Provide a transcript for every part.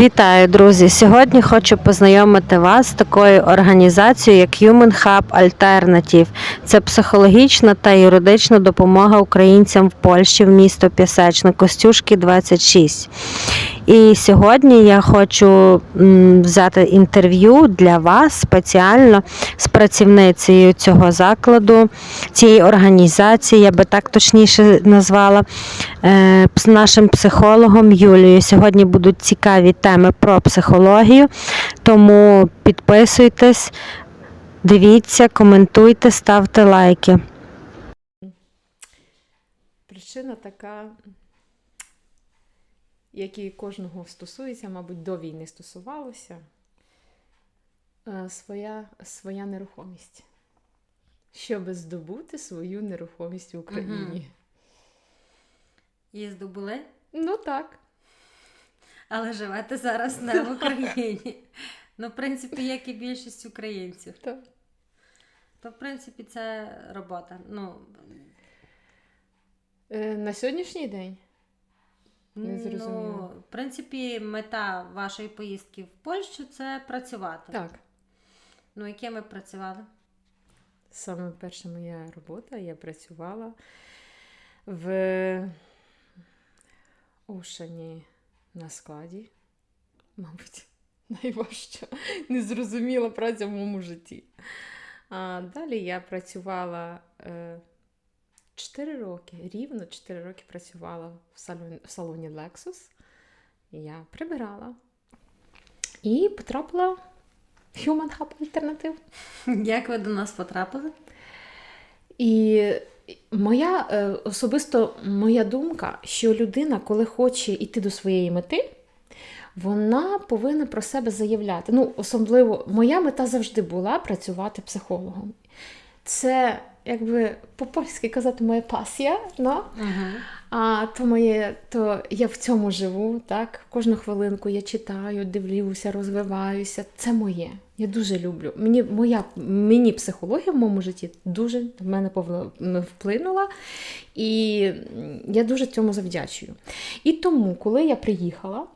Вітаю, друзі! Сьогодні хочу познайомити вас з такою організацією, як Human Hub Alternative. Це психологічна та юридична допомога українцям в Польщі в місто Пісечне, Костюшки 26. І сьогодні я хочу взяти інтерв'ю для вас спеціально з працівницею цього закладу, цієї організації, я би так точніше назвала, е, з нашим психологом Юлією. Сьогодні будуть цікаві теми про психологію, тому підписуйтесь, дивіться, коментуйте, ставте лайки. Причина така, як і кожного стосується, мабуть, до війни стосувалося, е, своя, своя нерухомість. Щоб здобути свою нерухомість в Україні. Її здобули, Ну так. але живете зараз не в Україні. Ну, в принципі, як і більшість українців. так. То, в принципі, це робота. Ну, Е, на сьогоднішній день Не зрозуміла. Ну, в принципі, мета вашої поїздки в Польщу це працювати. так. Ну, яке ми працювали? Саме перша моя робота, я працювала в Ошані на складі. Мабуть, найважча, незрозуміла праця в моєму житті. А далі я працювала е, 4 роки, рівно 4 роки працювала в салоні, в салоні Lexus. Я прибирала і потрапила в Human Hub Alternative. Як ви до нас потрапили? І моя е, особисто моя думка, що людина, коли хоче йти до своєї мети, вона повинна про себе заявляти. Ну, особливо, моя мета завжди була працювати психологом. Це, якби по-польськи казати, моя пасія. No? Угу. А то моє, то я в цьому живу, так? Кожну хвилинку я читаю, дивлюся, розвиваюся. Це моє. Я дуже люблю. Мені моя мені психологія в моєму житті дуже в мене вплинула, і я дуже цьому завдячую. І тому, коли я приїхала.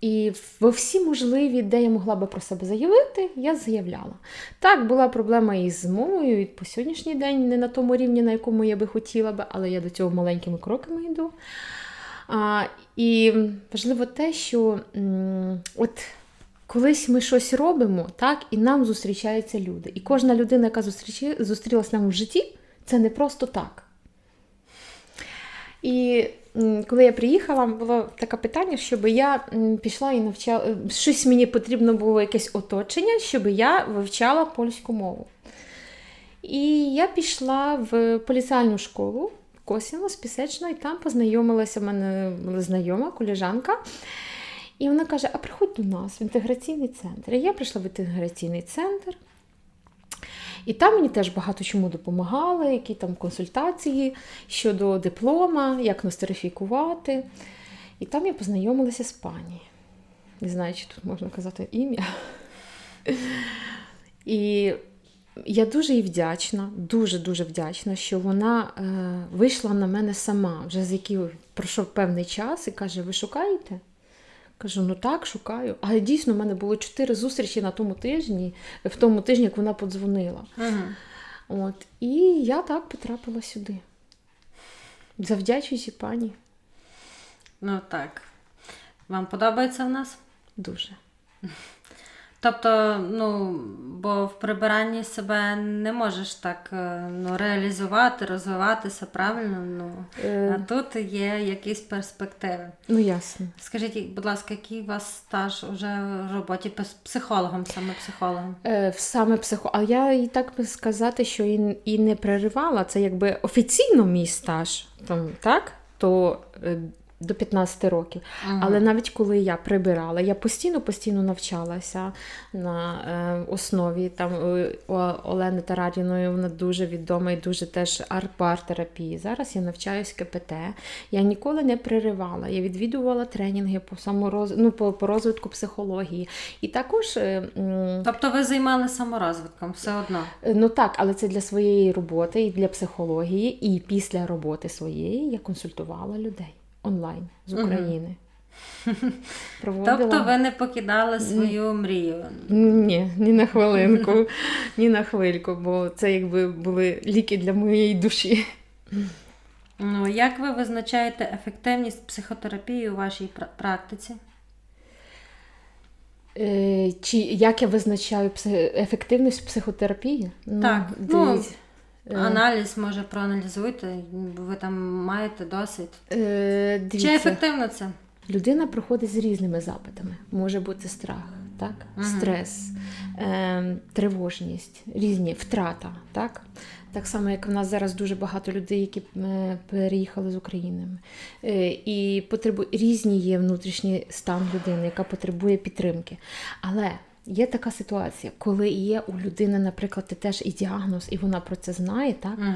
І во всі можливі, де я могла би про себе заявити, я заявляла. Так, була проблема із мовою, і по сьогоднішній день не на тому рівні, на якому я би хотіла би, але я до цього маленькими кроками йду. А, і важливо те, що м, от колись ми щось робимо, так, і нам зустрічаються люди. І кожна людина, яка зустрічі, зустрілася нам в житті, це не просто так. І коли я приїхала, було таке питання, щоб я пішла і навчала. Щось мені потрібно було якесь оточення, щоб я вивчала польську мову. І я пішла в поліціальну школу Косіно з Пісечно, і там познайомилася в мене знайома, коліжанка. І вона каже: А приходь до нас в інтеграційний центр. І я прийшла в інтеграційний центр. І там мені теж багато чому допомагали, які там консультації щодо диплома, як нострифікувати. І там я познайомилася з пані. Не знаю, чи тут можна казати ім'я. І я дуже їй вдячна, дуже-дуже вдячна, що вона е, вийшла на мене сама, вже з який пройшов певний час, і каже: Ви шукаєте? Кажу, ну так, шукаю. Але дійсно в мене було чотири зустрічі на тому тижні, в тому тижні, як вона подзвонила. Угу. От, і я так потрапила сюди. Завдячуючи пані. Ну так. Вам подобається в нас? Дуже. Тобто, ну, бо в прибиранні себе не можеш так е, ну, реалізувати, розвиватися правильно. Ну, а Е, тут є якісь перспективи. ну, ясно. Скажіть, будь ласка, який у вас стаж уже в роботі пс- психологом, саме психологом? Е, саме психо. А я і так би сказати, що і, і не переривала. Це якби офіційно мій стаж, там, так? То е, до 15 років. Мгм. Але навіть коли я прибирала, я постійно постійно навчалася на е, основі там е, О- Олени Тарадіної, вона дуже відома і дуже теж арт-терапії. Зараз я навчаюсь КПТ. Я ніколи не переривала. Я відвідувала тренінги по самороз... ну, по, по розвитку психології. І також. е, м, Тобто ви займали саморозвитком все одно. Ну так, але це для своєї роботи і для психології. І після роботи своєї я консультувала людей онлайн з. України. Проводила. Тобто ви не покидали свою мрію. Ні, ні на хвилинку, ні на хвильку, бо це якби були ліки для моєї душі. Ну, як ви визначаєте ефективність психотерапії у вашій практиці? Е, чи як я визначаю ефективність психотерапії? Ну, Так, ну, дивіться, е, Аналіз, може, проаналізуйте, бо ви там маєте досвід. е, Чи ефективно це? Людина приходить з різними запитами. Може бути страх, так? Мгм. стрес, е, тривожність, різні втрата. Так? так само, як в нас зараз дуже багато людей, які е, переїхали з України. Е, і потребу... різні є внутрішній стан людини, яка потребує підтримки. Але є така ситуація, коли є у людини, наприклад, теж і діагноз, і вона про це знає, так? Угу.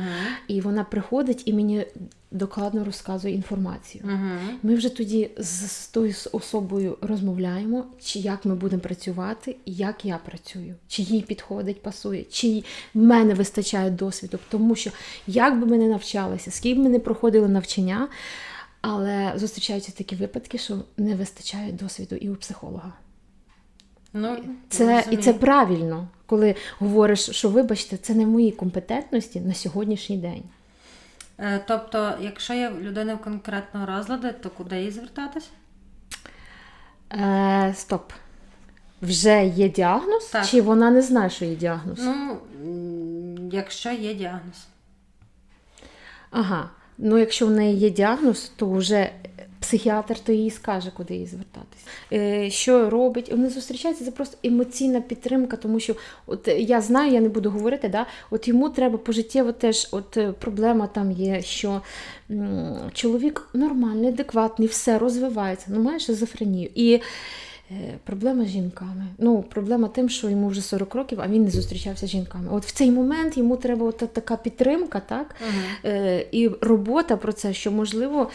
і вона приходить і мені докладно розказує інформацію. Угу. Ми вже тоді з, з тою особою розмовляємо, чи як ми будемо працювати, як я працюю, чи їй підходить, пасує, чи в мене вистачає досвіду. Тому що як би ми не навчалися, скільки б ми не проходили навчання, але зустрічаються такі випадки, що не вистачає досвіду і у психолога. Ну, Це, і це правильно, коли говориш, що вибачте, це не в моїй компетентності на сьогоднішній день. Е, Тобто, якщо є людина в конкретного розладу, то куди їй звертатись? Е, стоп. Вже є діагноз, Так. чи вона не знає, що є діагноз? Ну, якщо є діагноз. Ага. Ну, якщо в неї є діагноз, то вже психіатр то їй скаже, куди їй звертатись. Е, що робить? Вони зустрічаються, це просто емоційна підтримка, тому що от я знаю, я не буду говорити, да? от йому треба пожиттєво теж от е, проблема там є, що чоловік нормальний, адекватний, все розвивається, ну має шизофренію. І е, Проблема з жінками. Ну, проблема тим, що йому вже 40 років, а він не зустрічався з жінками. От в цей момент йому треба от така підтримка, так? Угу. Е, і робота про це, що можливо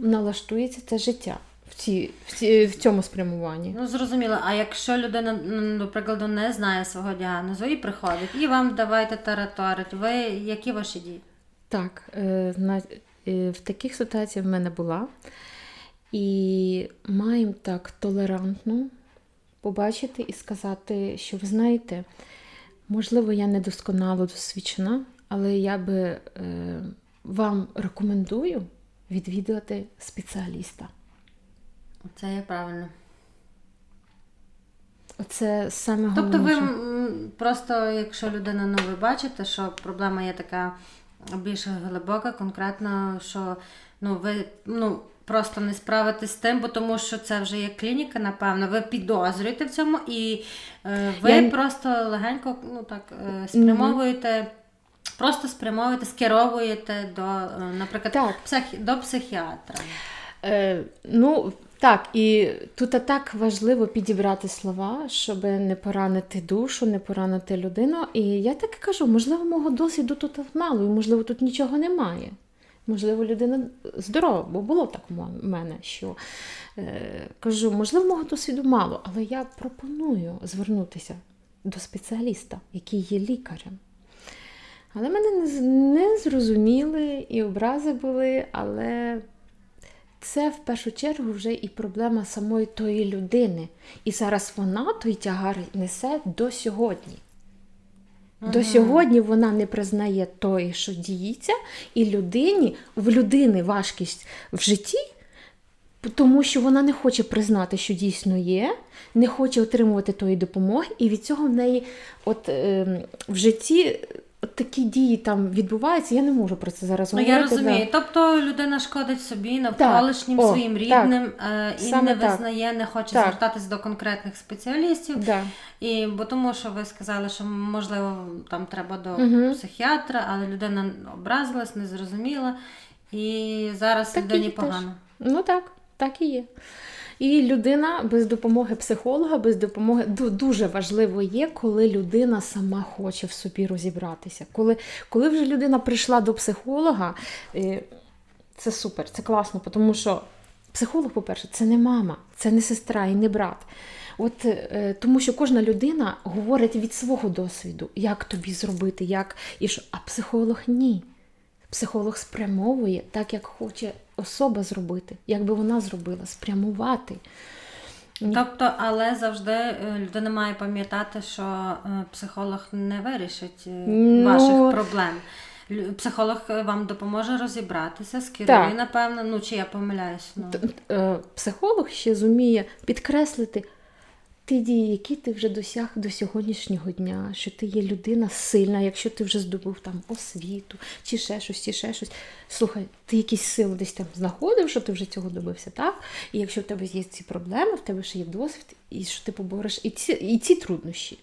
налаштується це життя в, ці, в, ці, в цьому спрямуванні. Ну, зрозуміло. А якщо людина, прикладу, не знає свого діагнозу і приходить, і вам давайте тараторить, ви які ваші дії? Так, е, на, е, в таких ситуаціях в мене була. І маємо так толерантно побачити і сказати, що ви знаєте, можливо, я недосконало досвідчена, але я би е, вам рекомендую відвідувати спеціаліста. Це є правильно. Це саме Тобто, ви просто, якщо людина, ну ви бачите, що проблема є така більш глибока, конкретно, що ну ви ну. Просто не справитесь з тим, бо тому що це вже є клініка, напевно. Ви підозрюєте в цьому, і е, ви Я- просто легенько ну так е, спрямовуєте, просто спрямовуєте, скеровуєте до, е, наприклад, Так. псих, до психіатра. Е, ну, так, і тут так важливо підібрати слова, щоб не поранити душу, не поранити людину. І я так і кажу, можливо, мого досвіду тут мало, і можливо, тут нічого немає. Можливо, людина здорова, бо було так у мене, що е, кажу, можливо, мого досвіду мало, але я пропоную звернутися до спеціаліста, який є лікарем. Але мене не, зрозуміли і образи були, але це в першу чергу вже і проблема самої тої людини. І зараз вона той тягар несе до сьогодні. До сьогодні вона не признає тої, що діється, і людині, в людини важкість в житті, тому що вона не хоче признати, що дійсно є, не хоче отримувати тої допомоги, і від цього в неї от, ем, в житті такі дії там відбуваються. Я не можу про це зараз Ну, я розумію. да. Тобто людина шкодить собі, навколишнім О, своїм так. рідним е, і Саме не так. визнає, не хоче Так. звертатись до конкретних спеціалістів. Да. І бо тому, що ви сказали, що можливо там треба до Мгм. психіатра, але людина образилась, не зрозуміла, і зараз Так і людині теж. погано. Ну так, так і є. І людина без допомоги психолога, без допомоги ду- дуже важливо є, коли людина сама хоче в собі розібратися. Коли, коли вже людина прийшла до психолога, е, це супер, це класно, тому що психолог, по-перше, це не мама, це не сестра і не брат. От е, тому, що кожна людина говорить від свого досвіду, як тобі зробити, як і що, а психолог ні. Психолог спрямовує так, як хоче особа зробити, як би вона зробила, спрямувати. Тобто, але завжди е, людина має пам'ятати, що е, психолог не вирішить е, Ну, ваших проблем. Психолог вам допоможе розібратися, скерує, напевно, ну чи я помиляюсь. Ну. Психолог ще зуміє підкреслити ті дії, які ти вже досяг до сьогоднішнього дня, що ти є людина сильна, якщо ти вже здобув там освіту, чи ще щось, чи ще щось. Слухай, ти якісь сили десь там знаходив, що ти вже цього добився, так? І якщо в тебе є ці проблеми, в тебе ще є досвід, і що ти побореш і ці, і ці труднощі.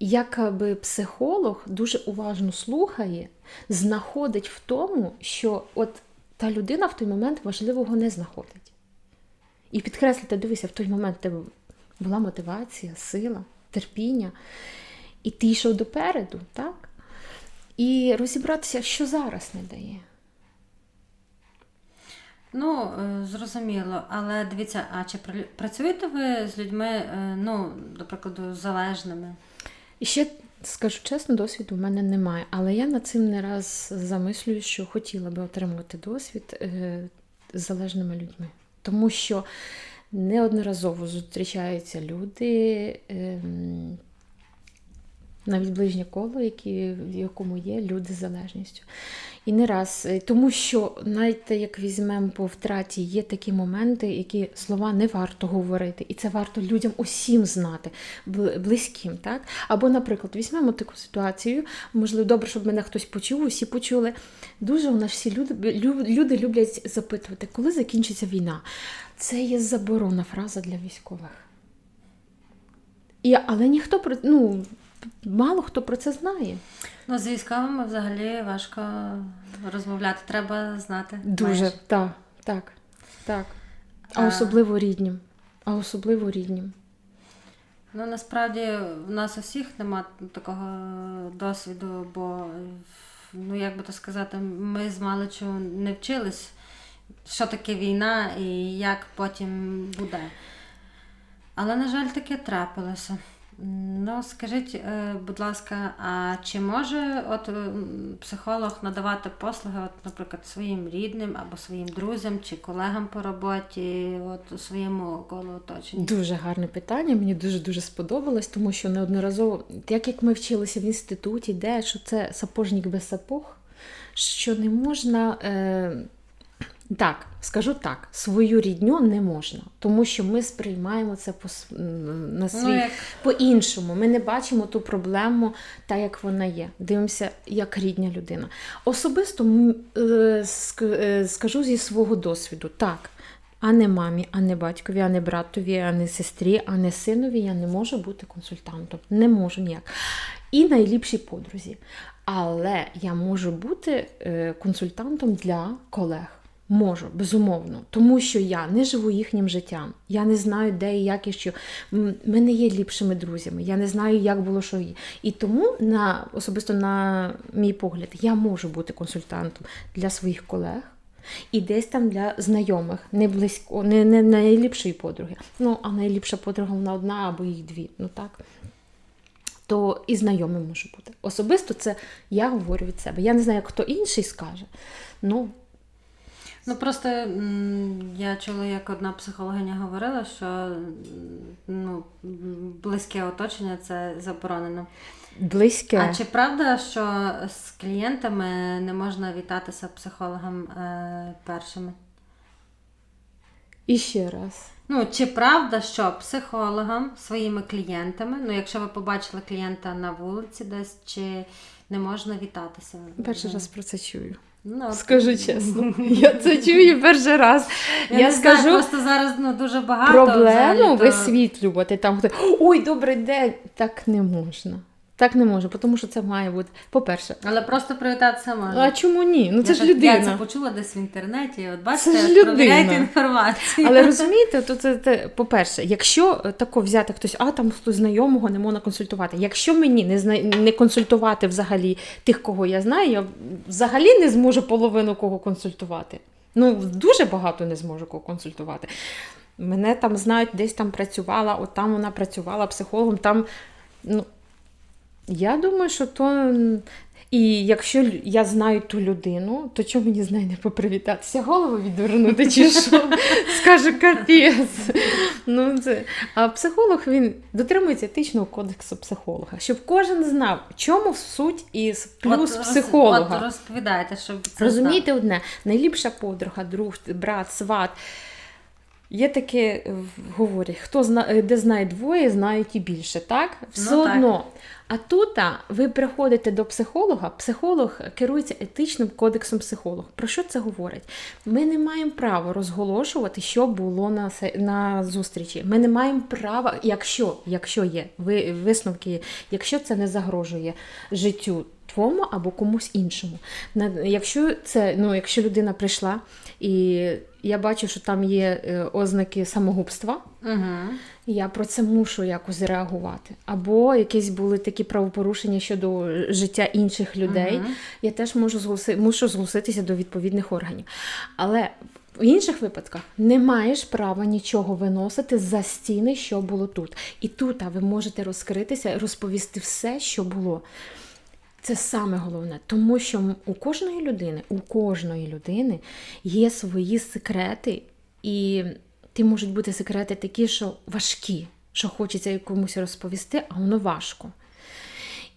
Якби психолог дуже уважно слухає, знаходить в тому, що от та людина в той момент важливого не знаходить. І підкреслити, дивися, в той момент тебе була мотивація, сила, терпіння, і ти йшов допереду, так? І розібратися, що зараз не дає. Ну, е, зрозуміло, але дивіться, а чи працюєте ви з людьми, е, ну, до прикладу, залежними? І ще скажу чесно, досвіду в мене немає, але я над цим не раз замислюю, що хотіла би отримувати досвід е, з залежними людьми. Тому що неодноразово зустрічаються люди, ем, навіть ближнє коло, які, в якому є люди з залежністю. І не раз, Е, тому що, знаєте, як візьмемо по втраті, є такі моменти, які слова не варто говорити, і це варто людям усім знати, близьким. Так? Або, наприклад, візьмемо таку ситуацію, можливо, добре, щоб мене хтось почув, усі почули. Дуже у нас всі люди, люди люблять запитувати, коли закінчиться війна. Це є заборонна фраза для військових. І, але ніхто про ну, мало хто про це знає. Ну, з військовими взагалі важко розмовляти, треба знати. Дуже так, так, так. А А- особливо ріднім. А особливо ріднім. Ну, насправді в нас у всіх нема такого досвіду, бо, ну як би то сказати, ми з маличу не вчились, що таке війна і як потім буде. Але, на жаль, таке трапилося. Ну, скажіть, е, будь ласка, а чи може от психолог надавати послуги, от, наприклад, своїм рідним або своїм друзям чи колегам по роботі, от у своєму колу оточення? Дуже гарне питання. Мені дуже дуже сподобалось, тому що неодноразово, так як ми вчилися в інституті, де що це сапожник без сапог, що не можна. Е... Так, скажу так, свою рідню не можна, тому що ми сприймаємо це по, на свій Ну, як по-іншому. Ми не бачимо ту проблему так, як вона є. Дивимося, як рідня людина. Особисто е, е, скажу зі свого досвіду, так. А не мамі, а не батькові, а не братові, а не сестрі, а не синові я не можу бути консультантом. Не можу ніяк. І найліпшій подрузі. Але я можу бути е, консультантом для колег. Можу, безумовно, тому що я не живу їхнім життям. Я не знаю, де і як і що. Ми не є ліпшими друзями. Я не знаю, як було що є. І тому, на особисто на мій погляд, я можу бути консультантом для своїх колег. І десь там для знайомих, не близько, не, не найліпшої подруги. Ну, а найліпша подруга вона одна або їх дві. Ну так. То і знайомим може бути. Особисто це я говорю від себе. Я не знаю, хто інший скаже. Ну, Ну просто я чула, як одна психологиня говорила, що ну, близьке оточення це заборонено. близьке. А чи правда, що з клієнтами не можна вітатися психологам е, першими? І ще раз. Ну, чи правда, що психологам своїми клієнтами, ну якщо ви побачили клієнта на вулиці десь, чи не можна вітатися? Перший раз про це чую. Ну. Скажу чесно. Я це чую перший раз. Я, Я не знаю, скажу просто зараз ну, дуже багато. проблему взагалі, то- висвітлювати. Там ой, добрий день. Так не можна. Так не може, тому що це має бути. По-перше, Але просто привітатися можна. а чому ні? Ну це я ж так- Я це почула десь в інтернеті. От Це бачите, ж людина. провіряйте інформацію. Але розумієте, то це, це по-перше, якщо тако взяти хтось, а там хтось знайомого не можна консультувати. Якщо мені не зна... не консультувати взагалі тих, кого я знаю, я взагалі не зможу половину кого консультувати. Ну, дуже багато не зможу кого консультувати. Мене там знають, десь там працювала, от там вона працювала психологом, там. Ну, я думаю, що то. І якщо я знаю ту людину, то чому мені з нею не попривітатися? Голову відвернути чи що? Скажу капець. Ну, це... А психолог він дотримується етичного кодексу психолога, щоб кожен знав, в чому суть і плюс От психолога. От розповідайте, щоб це Розумієте одне, найліпша подруга, друг, брат, сват. Є таке, е, говорять, хто зна, де знає двоє, знають і більше, так? Все Ну, так. А тут ви приходите до психолога, психолог керується етичним кодексом психолога. Про що це говорить? Ми не маємо права розголошувати, що було на, на зустрічі. Ми не маємо права, якщо, якщо є ви, висновки, якщо це не загрожує життю твому або комусь іншому. Якщо це, ну, якщо людина прийшла і я бачу, що там є е, ознаки самогубства, Угу. я про це мушу якось реагувати. Або якісь були такі правопорушення щодо життя інших людей. Мгм. Я теж можу зголоси, мушу зголоситися до відповідних органів. Але в інших випадках не маєш права нічого виносити за стіни, що було тут. І тут а ви можете розкритися, розповісти все, що було. Це саме головне, тому що у кожної людини, у кожної людини є свої секрети, і ті можуть бути секрети такі, що важкі, що хочеться комусь розповісти, а воно важко.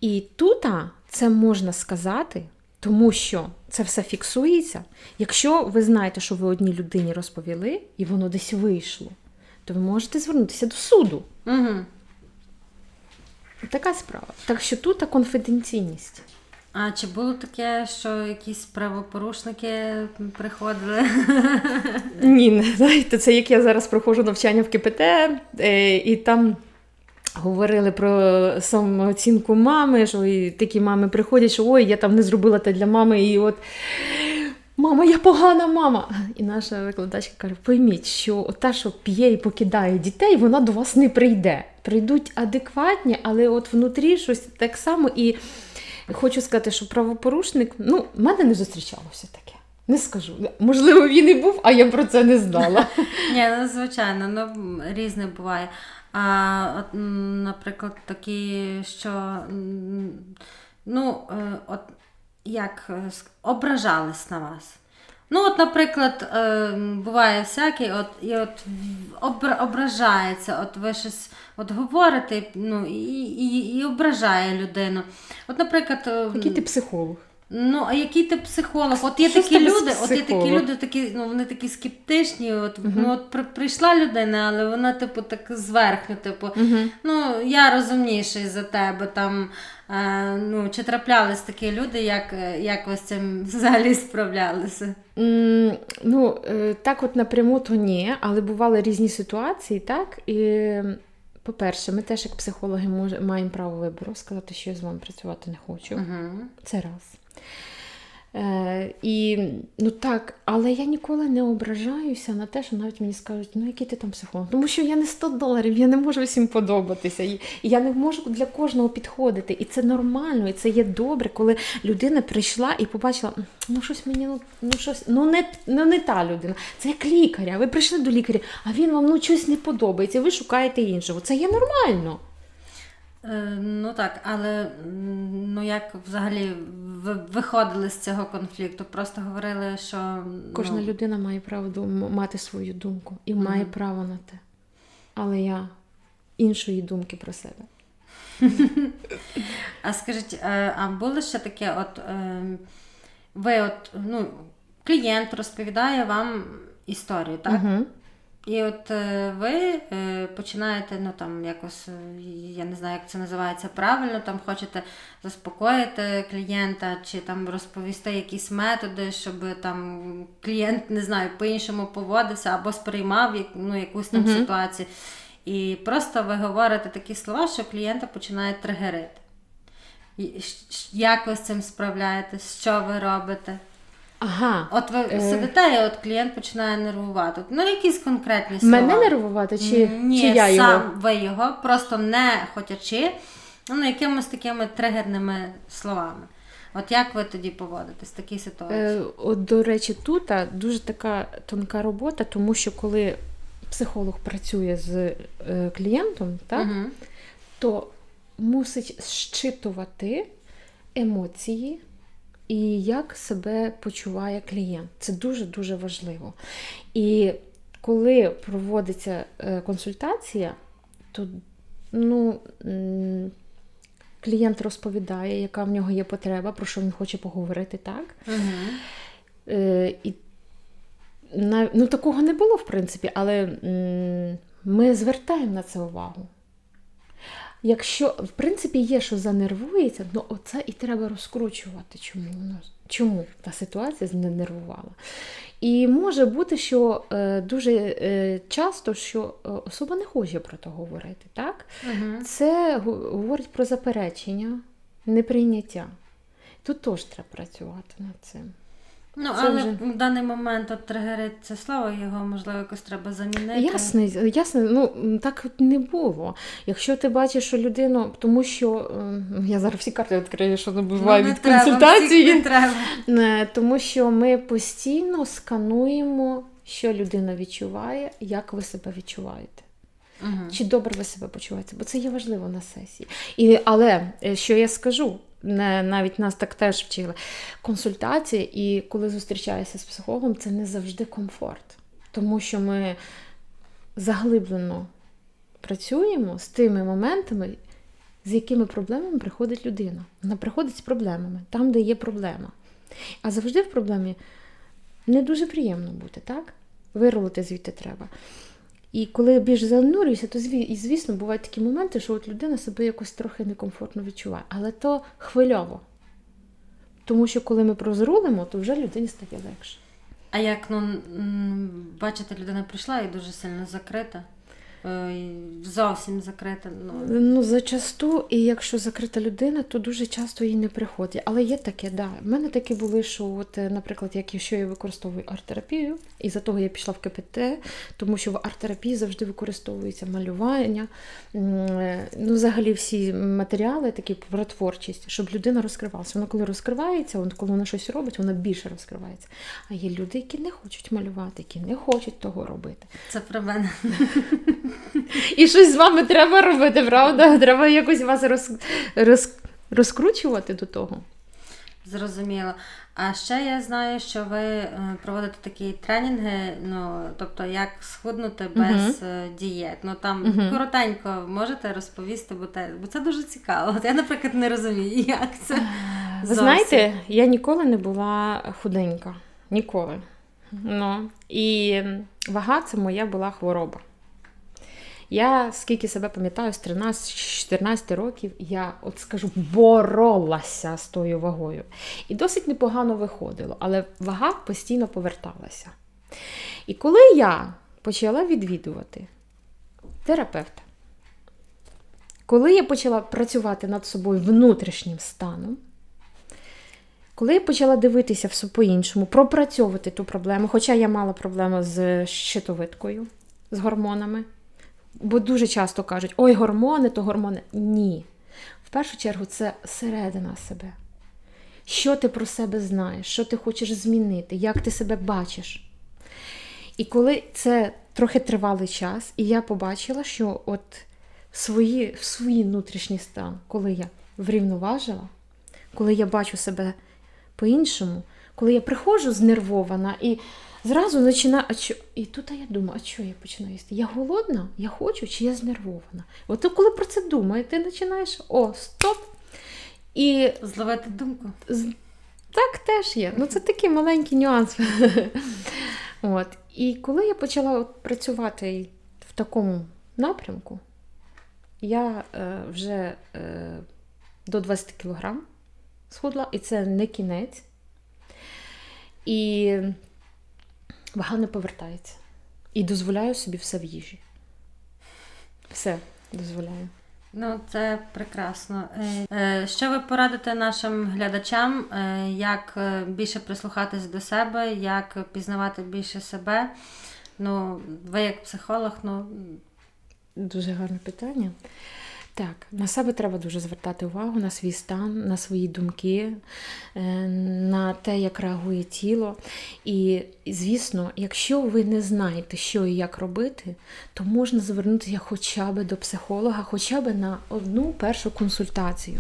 І тут це можна сказати, тому що це все фіксується. Якщо ви знаєте, що ви одній людині розповіли, і воно десь вийшло, то ви можете звернутися до суду. Угу. Така справа. Так що тут конфіденційність. А чи було таке, що якісь правопорушники приходили? Ні, не знаєте, це як я зараз проходжу навчання в КПТ, е, і там говорили про самооцінку мами, що і такі мами приходять, що ой, я там не зробила те для мами, і от. Мама, я погана мама. І наша викладачка каже: пойміть, що та, що п'є і покидає дітей, вона до вас не прийде. Прийдуть адекватні, але от внутрі щось так само. І хочу сказати, що правопорушник, ну, в мене не зустрічалося таке. Не скажу. Можливо, він і був, а я про це не знала. Ні, ну звичайно, ну різне буває. А от, наприклад, такі, що ну, е, от як е, ображались на вас. Ну, от, наприклад, е, буває всяке, от, і от ображається, от ви щось от говорите, ну, і, і, і ображає людину. От, наприклад, е, Який ти психолог? Ну, а який ти психолог? От є Що такі люди, от є такі люди, такі, ну вони такі скептичні. От, ну, от при- прийшла людина, але вона, типу, так зверхню, типу, ну я розумніший за тебе там. Е, ну, чи траплялись такі люди, як, е, як ви з цим взагалі справлялися? М, Ну, е, так от напряму то ні, але бували різні ситуації, так? І, по-перше, ми теж, як психологи, мож- маємо право вибору сказати, що я з вами працювати не хочу. Угу. Це раз. Е, і ну так, але я ніколи не ображаюся на те, що навіть мені скажуть, ну який ти там психолог. Тому що я не 100 доларів, я не можу всім подобатися. І, я не можу для кожного підходити. І це нормально, і це є добре, коли людина прийшла і побачила, ну щось мені, ну, ну щось, ну не, ну не та людина. Це як лікаря. Ви прийшли до лікаря, а він вам ну щось не подобається, ви шукаєте іншого. Це є нормально. Е, ну так, але ну як взагалі виходили з цього конфлікту? Просто говорили, що Кожна ну, людина має право мати свою думку і має Мгм. право на те. Але я іншої думки про себе. А скажіть, е, а було ще таке, от е, ви от, ну, клієнт розповідає вам історію, так? Угу. І от е, ви е, починаєте, ну там якось, е, я не знаю, як це називається правильно, там хочете заспокоїти клієнта, чи там розповісти якісь методи, щоб там клієнт, не знаю, по-іншому поводився або сприймав ну, якусь там Мгм. ситуацію. І просто ви говорите такі слова, що клієнта починає тригерити. Як ви з цим справляєтесь? Що ви робите? Ага. От ви Е. сидите, і от клієнт починає нервувати. Ну, якісь конкретні слова. Мене нервувати чи, Ні, чи я сам ви його, просто не хотячи, ну, якимось такими тригерними словами. От як ви тоді поводитесь в такій ситуації? Е, от, до речі, тут дуже така тонка робота, тому що коли психолог працює з е, клієнтом, так, Мгм. то мусить щитувати емоції і як себе почуває клієнт. Це дуже-дуже важливо. І коли проводиться е, консультація, то ну, клієнт розповідає, яка в нього є потреба, про що він хоче поговорити, так? Угу. І ну, такого не було, в принципі, але ми звертаємо на це увагу. Якщо, в принципі, є, що занервується, ну оце і треба розкручувати, чому воно, чому та ситуація зненервувала. І може бути, що е, дуже е, часто що е, особа не хоче про це говорити, так? Угу. Це говорить про заперечення, неприйняття. Тут теж треба працювати над цим. Ну, Це але вже- в даний момент от тригерить це слово, його можливо якось треба замінити. Ясно, ясно, ну так от не було. Якщо ти бачиш, що людину, тому що ем, я зараз всі карти відкрию, що не Ну, буває не від треба, консультації. не треба. Е, Тому що ми постійно скануємо, що людина відчуває, як ви себе відчуваєте. Угу. Чи добре ви себе почуваєте? Бо це є важливо на сесії. І, але е, що я скажу, навіть нас так теж вчили. Консультація, і коли зустрічаєшся з психологом, це не завжди комфорт. Тому що ми заглиблено працюємо з тими моментами, з якими проблемами приходить людина. Вона приходить з проблемами, там, де є проблема. А завжди в проблемі не дуже приємно бути, так? Вирулити звідти треба. І коли я більш занурююся, то і, звісно, бувають такі моменти, що от людина себе якось трохи некомфортно відчуває. Але то хвильово. Тому що коли ми прозрулимо, то вже людині стає легше. А як ну бачите, людина прийшла і дуже сильно закрита. Е, Зовсім закрита. Ну, Ну, зачасту, і якщо закрита людина, то дуже часто їй не приходять. Але є таке, да. В мене такі були, що, от, е, наприклад, якщо я використовую арт-терапію, і за того я пішла в КПТ, тому що в арт-терапії завжди використовується малювання, е, ну, взагалі всі матеріали такі про творчість, щоб людина розкривалася. Вона коли розкривається, коли вона щось робить, вона більше розкривається. А є люди, які не хочуть малювати, які не хочуть того робити. це про мене. І щось з вами треба робити, правда? Треба якось вас роз, роз, розкручувати до того. Зрозуміло. А ще я знаю, що ви е, проводите такі тренінги, ну тобто як схуднути без е, дієт. Ну там Мгм. коротенько можете розповісти, бо те, бо це дуже цікаво. От я, наприклад, не розумію, як це. Ви Зовсім. знаєте, я ніколи не була худенька. Ніколи. Ну, і вага це моя була хвороба. Я скільки себе пам'ятаю, з 13-14 років я от скажу боролася з тою вагою. І досить непогано виходило, але вага постійно поверталася. І коли я почала відвідувати терапевта, коли я почала працювати над собою внутрішнім станом, коли я почала дивитися все по-іншому, пропрацьовувати ту проблему, хоча я мала проблему з щитовидкою, з гормонами, бо дуже часто кажуть, ой, гормони, то гормони. Ні. В першу чергу це середина себе. Що ти про себе знаєш, що ти хочеш змінити, як ти себе бачиш. І коли це трохи тривалий час, і я побачила, що от свої, в свій внутрішній стан, коли я врівноважила, коли я бачу себе по-іншому, коли я приходжу знервована і зразу починаю. А чо? І тут я думаю, а що я починаю їсти? Я голодна, я хочу, чи я знервована? От коли про це думаєш, ти починаєш о, стоп! І Зловити думку. так теж є. Ну, це такий маленький нюанс. От. І коли я почала от працювати в такому напрямку, я е, вже е, до 20 кілограм схудла, і це не кінець. І вага не повертається. І дозволяю собі все в їжі. Все дозволяю. Ну, це прекрасно. Е, е, Що ви порадите нашим глядачам, е, як більше прислухатись до себе, як пізнавати більше себе? Ну, ви як психолог, ну Дуже гарне питання. Так, на себе треба дуже звертати увагу на свій стан, на свої думки, е, на те, як реагує тіло. І, звісно, якщо ви не знаєте, що і як робити, то можна звернутися хоча б до психолога, хоча б на одну першу консультацію,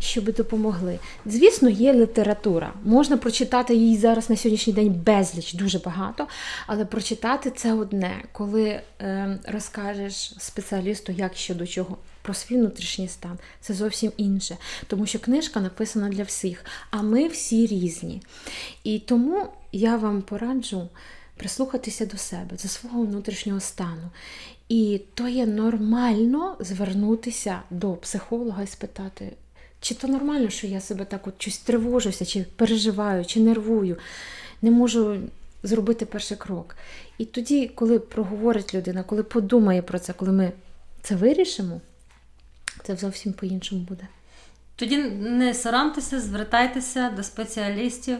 щоб допомогли. Звісно, є література. Можна прочитати її зараз на сьогоднішній день безліч, дуже багато, але прочитати це одне, коли е, розкажеш спеціалісту, як що до чого. Про свій внутрішній стан це зовсім інше, тому що книжка написана для всіх, а ми всі різні. І тому я вам пораджу прислухатися до себе, до свого внутрішнього стану. І то є нормально звернутися до психолога і спитати, чи то нормально, що я себе так от щось тривожуся, чи переживаю, чи нервую, не можу зробити перший крок. І тоді, коли проговорить людина, коли подумає про це, коли ми це вирішимо, це зовсім по-іншому буде. Тоді не соромтеся, звертайтеся до спеціалістів.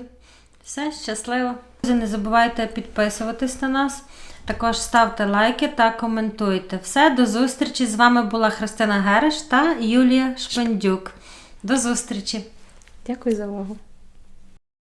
Все, щасливо. Не забувайте підписуватись на нас. Також ставте лайки та коментуйте. Все, до зустрічі. З вами була Христина Гереш та Юлія Шпендюк. До зустрічі! Дякую за увагу.